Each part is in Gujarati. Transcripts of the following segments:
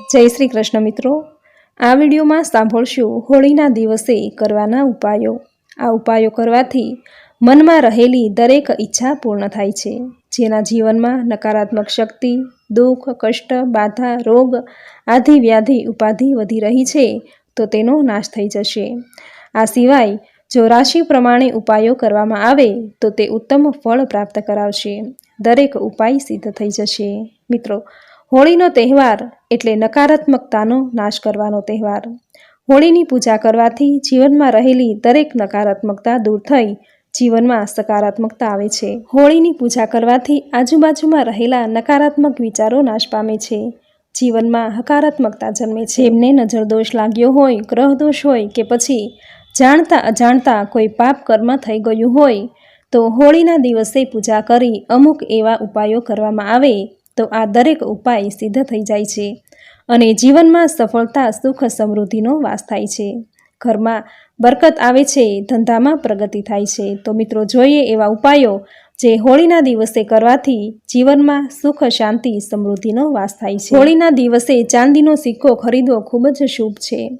જય શ્રી કૃષ્ણ મિત્રો. આ વિડીયોમાં સાંભળશું હોળીના દિવસે કરવાના ઉપાયો. આ ઉપાયો કરવાથી મનમાં રહેલી દરેક ઈચ્છા પૂર્ણ થાય છે. જેના જીવનમાં નકારાત્મક શક્તિ, દુઃખ, કષ્ટ, બાધા, રોગ આદિ વ્યાધિ ઉપાધિ વધી રહી છે તો તેનો નાશ થઈ જશે. આ સિવાય જો રાશિ પ્રમાણે ઉપાયો કરવામાં આવે તો તે ઉત્તમ ફળ પ્રાપ્ત કરાવશે. દરેક ઉપાય સિદ્ધ થઈ જશે. મિત્રો હોળીનો તહેવાર એટલે નકારાત્મકતાનો નાશ કરવાનો તહેવાર. હોળીની પૂજા કરવાથી જીવનમાં રહેલી દરેક નકારાત્મકતા દૂર થઈ, જીવનમાં સકારાત્મકતા આવે છે. હોળીની પૂજા કરવાથી આજુબાજુમાં રહેલા નકારાત્મક વિચારો નાશ પામે છે. જીવનમાં હકારાત્મકતા જન્મે છે. એમને નજર લાગ્યો હોય, ગ્રહ દોષ હોય કે પછી જાણતા અજાણતા કોઈ પાપ કર્મ થઈ ગયું હોય, તો હોળીના દિવસે પૂજા કરી અમુક એવા ઉપાયો કરવામાં આવે તો આ દરેક ઉપાય સિદ્ધ થઈ જાય છે અને જીવનમાં સફળતા, સુખ, સમૃદ્ધિનો વાસ થાય છે. ઘરમાં બરકત આવે છે, ધંધામાં પ્રગતિ થાય છે. તો મિત્રો, જોઈએ એવા ઉપાયો જે હોળીના દિવસે કરવાથી જીવનમાં સુખ, શાંતિ, સમૃદ્ધિનો વાસ થાય છે. હોળીના દિવસે ચાંદીનો સિક્કો ખરીદવો ખૂબ જ શુભ છે.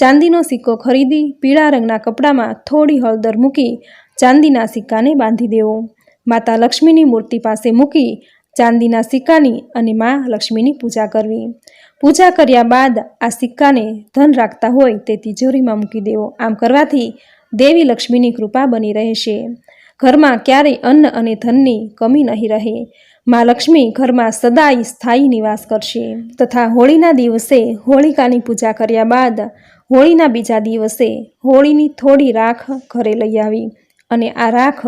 ચાંદીનો સિક્કો ખરીદી, પીળા રંગના કપડામાં થોડી હળદર મૂકી ચાંદીના સિક્કાને બાંધી દેવો. માતા લક્ષ્મીની મૂર્તિ પાસે મૂકી ચાંદીના સિક્કાની અને મા લક્ષ્મીની પૂજા કરવી. પૂજા કર્યા બાદ આ સિક્કાને ધન રાખતા હોય તે તિજોરીમાં મૂકી દેવો. આમ કરવાથી દેવી લક્ષ્મીની કૃપા બની રહેશે. ઘરમાં ક્યારેય અન્ન અને ધનની કમી નહીં રહે. મા લક્ષ્મી ઘરમાં સદાય સ્થાયી નિવાસ કરશે. તથા હોળીના દિવસે હોળિકાની પૂજા કર્યા બાદ હોળીના બીજા દિવસે હોળીની થોડી રાખ ઘરે લઈ આવી અને આ રાખ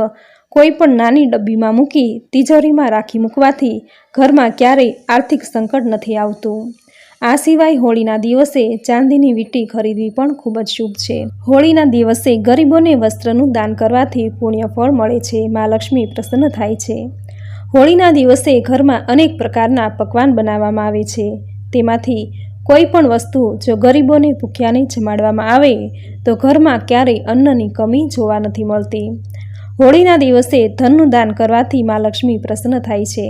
કોઈ પણ નાની ડબ્બીમાં મૂકી તિજોરીમાં રાખી મૂકવાથી ઘરમાં ક્યારેય આર્થિક સંકટ નથી આવતું. આ સિવાય હોળીના દિવસે ચાંદીની વીંટી ખરીદવી પણ ખૂબ જ શુભ છે. હોળીના દિવસે ગરીબોને વસ્ત્રનું દાન કરવાથી પુણ્ય ફળ મળે છે, મા લક્ષ્મી પ્રસન્ન થાય છે. હોળીના દિવસે ઘરમાં અનેક પ્રકારના પકવાન બનાવવામાં આવે છે. તેમાંથી કોઈ પણ વસ્તુ જો ગરીબોને ભૂખ્યાને જમાડવામાં આવે, તો ઘરમાં ક્યારેય અન્નની કમી જોવા નથી મળતી. હોળીના દિવસે ધનનું દાન કરવાથી મા લક્ષ્મી પ્રસન્ન થાય છે.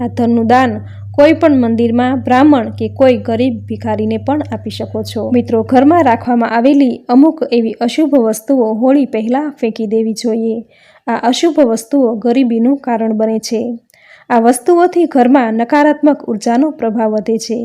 આ ધનનું દાન કોઈ પણ મંદિરમાં બ્રાહ્મણ કે કોઈ ગરીબ ભિખારીને પણ આપી શકો છો. મિત્રો, ઘરમાં રાખવામાં આવેલી અમુક એવી અશુભ વસ્તુઓ હોળી પહેલાં ફેંકી દેવી જોઈએ. આ અશુભ વસ્તુઓ ગરીબીનું કારણ બને છે. આ વસ્તુઓથી ઘરમાં નકારાત્મક ઉર્જાનો પ્રભાવ વધે છે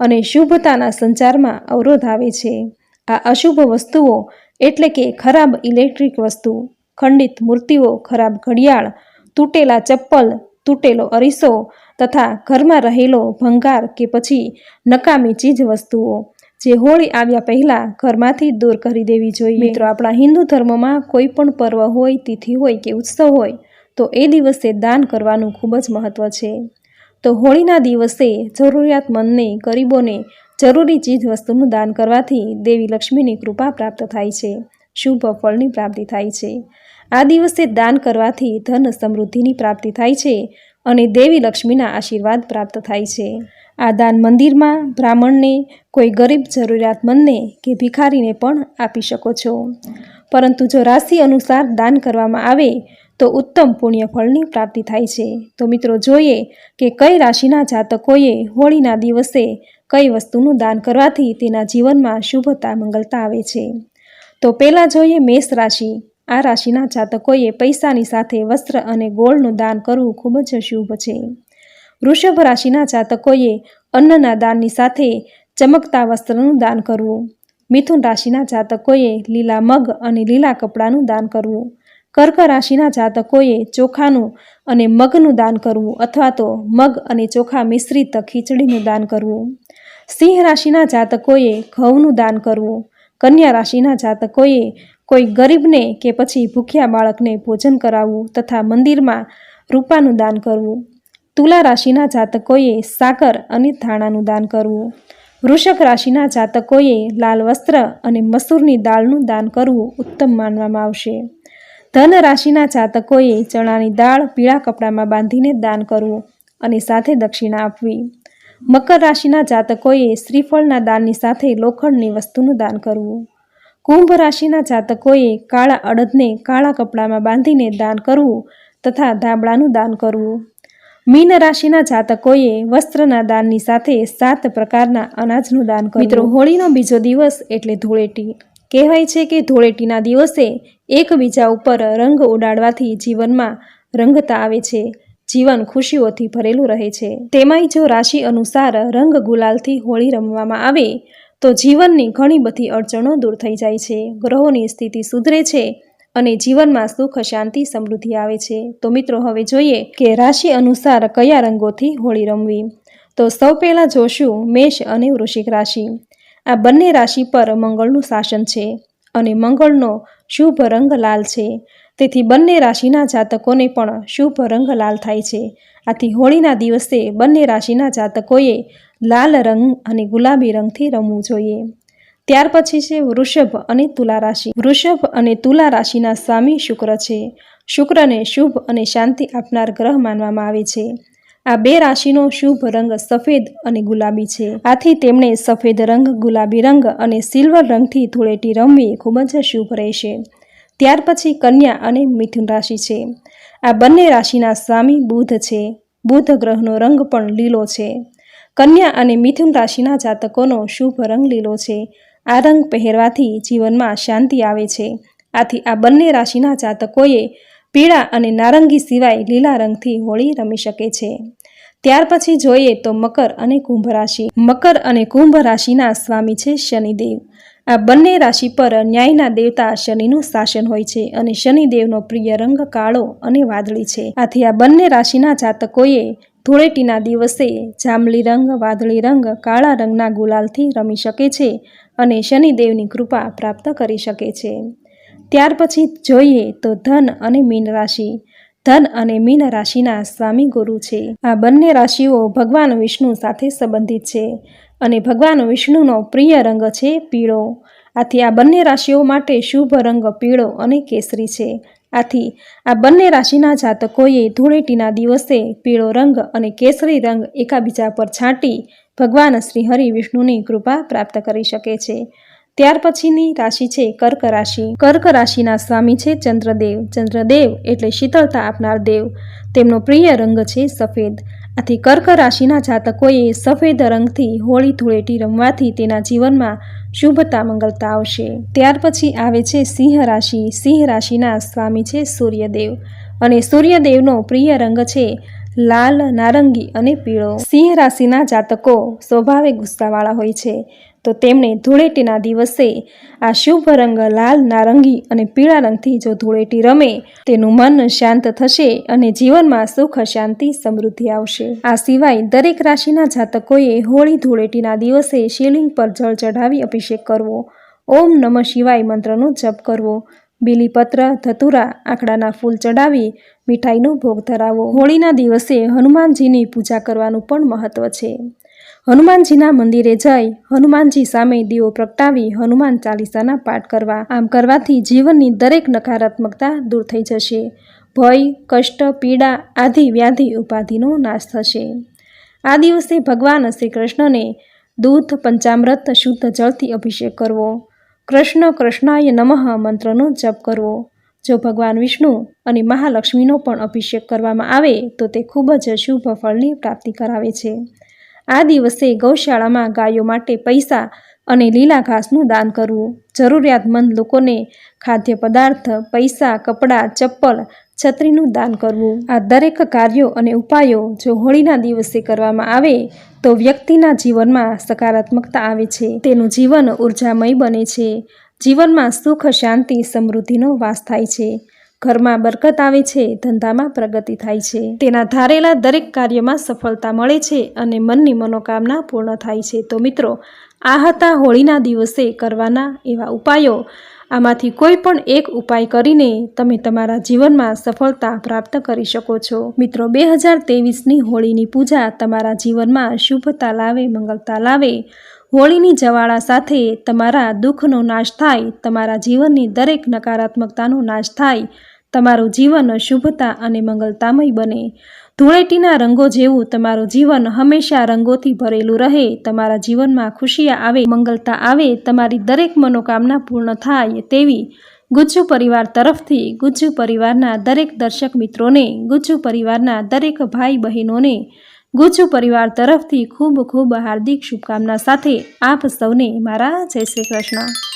અને શુભતાના સંચારમાં અવરોધ આવે છે. આ અશુભ વસ્તુઓ એટલે કે ખરાબ ઇલેક્ટ્રિક વસ્તુ ખંડિત મૂર્તિઓ, ખરાબ ઘડિયાળ, તૂટેલા ચપ્પલ, તૂટેલો અરીસો તથા ઘરમાં રહેલો ભંગાર કે પછી નકામી ચીજ વસ્તુઓ જે હોળી આવ્યા પહેલાં ઘરમાંથી દૂર કરી દેવી જોઈએ. મિત્રો, આપણા હિન્દુ ધર્મમાં કોઈ પણ પર્વ હોય, તિથિ હોય કે ઉત્સવ હોય, તો એ દિવસે દાન કરવાનું ખૂબ જ મહત્ત્વ છે. તો હોળીના દિવસે જરૂરિયાતમંદને ગરીબોને જરૂરી ચીજ વસ્તુનું દાન કરવાથી દેવી લક્ષ્મીની કૃપા પ્રાપ્ત થાય છે. શુભ ફળની પ્રાપ્તિ થાય છે. આ દિવસે દાન કરવાથી ધન સમૃદ્ધિની પ્રાપ્તિ થાય છે અને દેવી લક્ષ્મીના આશીર્વાદ પ્રાપ્ત થાય છે. આ દાન મંદિરમાં બ્રાહ્મણને, કોઈ ગરીબ જરૂરિયાતમંદને કે ભિખારીને પણ આપી શકો છો. પરંતુ જો રાશિ અનુસાર દાન કરવામાં આવે, તો ઉત્તમ પુણ્ય ફળની પ્રાપ્તિ થાય છે. તો મિત્રો, જોઈએ કે કઈ રાશિના જાતકોએ હોળીના દિવસે કઈ વસ્તુનું દાન કરવાથી તેના જીવનમાં શુભતા, મંગલતા આવે છે. તો પહેલાં જોઈએ મેષ રાશિ. આ રાશિના જાતકોએ પૈસાની સાથે વસ્ત્ર અને ગોળનું દાન કરવું ખૂબ જ શુભ છે. વૃષભ રાશિના જાતકોએ અન્નના દાનની સાથે ચમકતા વસ્ત્રનું દાન કરવું. મિથુન રાશિના જાતકોએ લીલા મગ અને લીલા કપડાનું દાન કરવું. કર્ક રાશિના જાતકોએ ચોખાનું અને મગનું દાન કરવું અથવા તો મગ અને ચોખા મિશ્રિત ખીચડીનું દાન કરવું. સિંહ રાશિના જાતકોએ ઘઉંનું દાન કરવું. કન્યા રાશિના જાતકોએ કોઈ ગરીબને કે પછી ભૂખ્યા બાળકને ભોજન કરાવવું તથા મંદિરમાં રૂપાનું દાન કરવું. તુલા રાશિના જાતકોએ સાકર અને ધાણાનું દાન કરવું. વૃષક રાશિના જાતકોએ લાલ વસ્ત્ર અને મસૂરની દાળનું દાન કરવું ઉત્તમ માનવામાં આવશે. ધન રાશિના જાતકોએ ચણાની દાળ પીળા કપડામાં બાંધીને દાન કરવું અને સાથે દક્ષિણા આપવી. મકર રાશિના જાતકોએ શ્રીફળના દાનની સાથે લોખંડની વસ્તુનું દાન કરવું. કુંભ રાશિના જાતકોએ કાળા અડદને કાળા કપડામાં બાંધીને દાન કરવું તથા ધાબળાનું દાન કરવું. મીન રાશિના જાતકોએ વસ્ત્રના દાનની સાથે સાત પ્રકારના અનાજનું દાન કરવું. મિત્રો, હોળીનો બીજો દિવસ એટલે ધૂળેટી. કહેવાય છે કે ધૂળેટીના દિવસે એકબીજા ઉપર રંગ ઉડાડવાથી જીવનમાં રંગતા આવે છે. જીવન ખુશીઓથી ભરેલું રહે છે. તેમાંય જો રાશિ અનુસાર રંગ ગુલાલથી હોળી રમવામાં આવે તો જીવનની ઘણી બધી અડચણો દૂર થઈ જાય છે. ગ્રહોની સ્થિતિ સુધરે છે અને જીવનમાં સુખ, શાંતિ, સમૃદ્ધિ આવે છે. તો મિત્રો, હવે જોઈએ કે રાશિ અનુસાર કયા રંગોથી હોળી રમવી? તો સૌ પહેલાં જોશું મેષ અને વૃશ્ચિક રાશિ. આ બંને રાશિ પર મંગળનું શાસન છે અને મંગળનો શુભ રંગ લાલ છે. તેથી બંને રાશિના જાતકોને પણ શુભ રંગ લાલ થાય છે. આથી હોળીના દિવસે બંને રાશિના જાતકોએ લાલ રંગ અને ગુલાબી રંગથી રમવું જોઈએ. ત્યાર પછી છે વૃષભ અને તુલા રાશિ. વૃષભ અને તુલા રાશિના સ્વામી શુક્ર છે. શુક્રને શુભ અને શાંતિ આપનાર ગ્રહ માનવામાં આવે છે. આ બે રાશિનો શુભ રંગ સફેદ અને ગુલાબી છે. આથી તેમણે સફેદ રંગ, ગુલાબી રંગ અને સિલ્વર રંગથી ધૂળેટી રમવી ખૂબ જ શુભ રહેશે. ત્યાર પછી કન્યા અને મિથુન રાશિ છે. આ બંને રાશિના સ્વામી બુધ છે. બુધ ગ્રહનો રંગ પણ લીલો છે. કન્યા અને મિથુન રાશિના જાતકોનો શુભ રંગ લીલો છે. આ રંગ પહેરવાથી જીવનમાં શાંતિ આવે છે. આથી આ બંને રાશિના જાતકોએ પીળા અને નારંગી સિવાય લીલા રંગથી હોળી રમી શકે છે. ત્યાર પછી જોઈએ તો મકર અને કુંભ રાશિ. મકર અને કુંભ રાશિના સ્વામી છે શનિદેવ. આ બંને રાશિ પર ન્યાયના દેવતા શનિનું શાસન હોય છે અને શનિદેવનો પ્રિય રંગ કાળો અને વાદળી છે. આથી આ બંને રાશિના જાતકોએ ધૂળેટીના દિવસે જાંબલી રંગ, વાદળી રંગ, કાળા રંગના ગુલાલથી રમી શકે છે અને શનિદેવની કૃપા પ્રાપ્ત કરી શકે છે. ત્યાર પછી જોઈએ તો ધન અને મીન રાશિ. ધન અને મીન રાશિના સ્વામી ગુરુ છે. આ બંને રાશિઓ ભગવાન વિષ્ણુ સાથે સંબંધિત છે અને ભગવાન વિષ્ણુનો પ્રિય રંગ છે પીળો. આથી આ બંને રાશિઓ માટે શુભ રંગ પીળો અને કેસરી છે. આથી આ બંને રાશિના જાતકોએ ધૂળેટીના દિવસે પીળો રંગ અને કેસરી રંગ એકાબીજા પર છાંટી ભગવાન શ્રી હરિ વિષ્ણુની કૃપા પ્રાપ્ત કરી શકે છે. ત્યાર પછીની રાશિ છે કર્ક રાશિ. કર્ક રાશિના સ્વામી છે ચંદ્રદેવ. ચંદ્રદેવ એટલે શીતળતા આપનાર દેવ. તેમનો પ્રિય રંગ છે સફેદ. આથી કર્ક રાશિના જાતકોએ સફેદ રંગથી હોળી ધૂળેટી રમવાથી તેના જીવનમાં શુભતા મંગલતા આવશે. ત્યાર પછી આવે છે સિંહ રાશિ. સિંહ રાશિના સ્વામી છે સૂર્યદેવ અને સૂર્યદેવનો પ્રિય રંગ છે લાલ, નારંગી અને પીળો. સિંહ રાશિના જાતકો સ્વભાવે ગુસ્સાવાળા હોય છે. તો તેમણે ધૂળેટીના દિવસે આ શુભ રંગ લાલ, નારંગી અને પીળા રંગથી જો ધૂળેટી રમે, તેનું મન શાંત થશે અને જીવનમાં સુખ, શાંતિ, સમૃદ્ધિ આવશે. આ સિવાય દરેક રાશિના જાતકોએ હોળી ધૂળેટીના દિવસે શિવલિંગ પર જળ ચઢાવી અભિષેક કરવો. ઓમ નમઃ શિવાય મંત્રનો જપ કરવો. બીલીપત્ર, ધતુરા આંકડાના ફૂલ ચડાવી મીઠાઈનો ભોગ ધરાવો. હોળીના દિવસે હનુમાનજીની પૂજા કરવાનું પણ મહત્વ છે. હનુમાનજીના મંદિરે જઈ હનુમાનજી સામે દીવો પ્રગટાવી હનુમાન ચાલીસાના પાઠ કરવા. આમ કરવાથી જીવનની દરેક નકારાત્મકતા દૂર થઈ જશે. ભય, કષ્ટ, પીડા આદિ વ્યાધિ ઉપાધિનો નાશ થશે. આ દિવસે ભગવાન શ્રી કૃષ્ણને દૂધ, પંચામૃત, શુદ્ધ જળથી અભિષેક કરવો. કૃષ્ણ કૃષ્ણાય નમઃ મંત્રનો જપ કરવો. જો ભગવાન વિષ્ણુ અને મહાલક્ષ્મીનો પણ અભિષેક કરવામાં આવે તો તે ખૂબ જ શુભ ફળની પ્રાપ્તિ કરાવે છે. આ દિવસે ગૌશાળામાં ગાયો માટે પૈસા અને લીલા ઘાસનું દાન કરવું. જરૂરિયાતમંદ લોકોને ખાદ્ય પદાર્થ, પૈસા, કપડાં, ચપ્પલ, છત્રીનું દાન કરવું. આ દરેક કાર્યો અને ઉપાયો જો હોળીના દિવસે કરવામાં આવે, તો વ્યક્તિના જીવનમાં સકારાત્મકતા આવે છે. તેનું જીવન ઉર્જામય બને છે. જીવનમાં સુખ, શાંતિ, સમૃદ્ધિનો વાસ થાય છે. ઘરમાં બરકત આવે છે, ધંધામાં પ્રગતિ થાય છે. તેના ધારેલા દરેક કાર્યમાં સફળતા મળે છે અને મનની મનોકામના પૂર્ણ થાય છે. તો મિત્રો, આ હતા હોળીના દિવસે કરવાના એવા ઉપાયો. આમાંથી કોઈ પણ એક ઉપાય કરીને તમે તમારા જીવનમાં સફળતા પ્રાપ્ત કરી શકો છો. મિત્રો, બે હજાર તેવીસની હોળીની પૂજા તમારા જીવનમાં શુભતા લાવે મંગલતા લાવે. હોળીની જવાળા સાથે તમારા દુઃખનો નાશ થાય, તમારા જીવનની દરેક નકારાત્મકતાનો નાશ થાય, તમારું જીવન શુભતા અને મંગલતામય બને. ધૂળેટીના રંગો જેવું તમારું જીવન હંમેશા રંગોથી ભરેલું રહે, તમારા જીવનમાં ખુશી આવે, મંગલતા આવે, તમારી દરેક મનોકામના પૂર્ણ થાય તેવી ગુજ્જુ પરિવાર તરફથી ગુજ્જુ પરિવારના દરેક દર્શક મિત્રોને, ગુજ્જુ પરિવારના દરેક ભાઈ બહેનોને ગુજ્જુ પરિવાર તરફથી ખૂબ ખૂબ હાર્દિક શુભકામના સાથે આપ સૌને મારા જય શ્રી કૃષ્ણ.